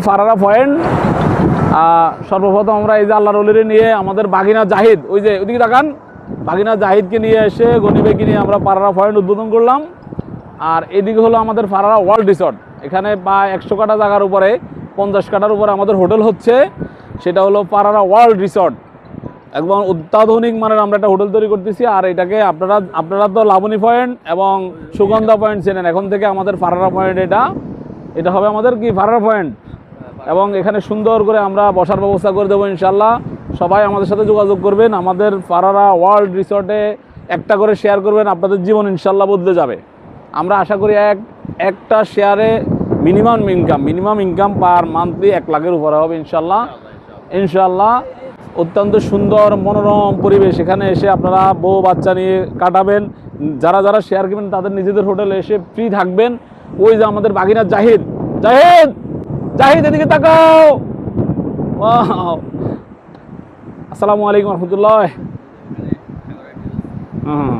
ফারারা point. সর্বপ্রথম আমরা এই যে আল্লাহ রলিরে নিয়ে আমাদের বাগিনা জাহিদ, ওই যে ওইদিকে তাকান, বাগিনা জাহিদকে নিয়ে এসে গনিবেকে নিয়ে আমরা পারারা পয়েন্ট উদ্বোধন করলাম। আর এদিকে হলো আমাদের ফারারা ওয়ার্ল্ড রিসর্ট, এখানে প্রায় একশো কাটা জায়গার উপরে, পঞ্চাশ কাটার উপরে আমাদের হোটেল হচ্ছে, সেটা হলো পারারা ওয়ার্ল্ড রিসর্ট। একদম অত্যাধুনিক মানের আমরা একটা হোটেল তৈরি করতেছি, আর এটাকে আপনারা আপনারা তো লাবণী পয়েন্ট এবং সুগন্ধা পয়েন্ট চেনেন, এখন থেকে আমাদের ফারারা পয়েন্ট এটা এটা হবে আমাদের কি ফারারা পয়েন্ট? এবং এখানে সুন্দর করে আমরা বসার ব্যবস্থা করে দেবো ইনশাল্লাহ সবাই আমাদের সাথে যোগাযোগ করবেন। আমাদের ফারারা ওয়ার্ল্ড রিসর্টে একটা করে শেয়ার করবেন, আপনাদের জীবন ইনশাল্লাহ বদলে যাবে। আমরা আশা করি এক, একটা শেয়ারে minimum income minimum income per monthly এক লাখের উপরে হবে ইনশাল্লাহ ইনশাল্লাহ অত্যন্ত সুন্দর মনোরম পরিবেশ। এখানে এসে আপনারা বউ বাচ্চা নিয়ে কাটাবেন। যারা যারা শেয়ার করবেন তাদের নিজেদের হোটেলে এসে ফ্রি থাকবেন। ওই যে আমাদের বাগিনা জাহিদ। জাহিদ! জাহিদ এদিকে তাকাও Wow! আসসালামু আলাইকুম রহমতুল্লাহ হুম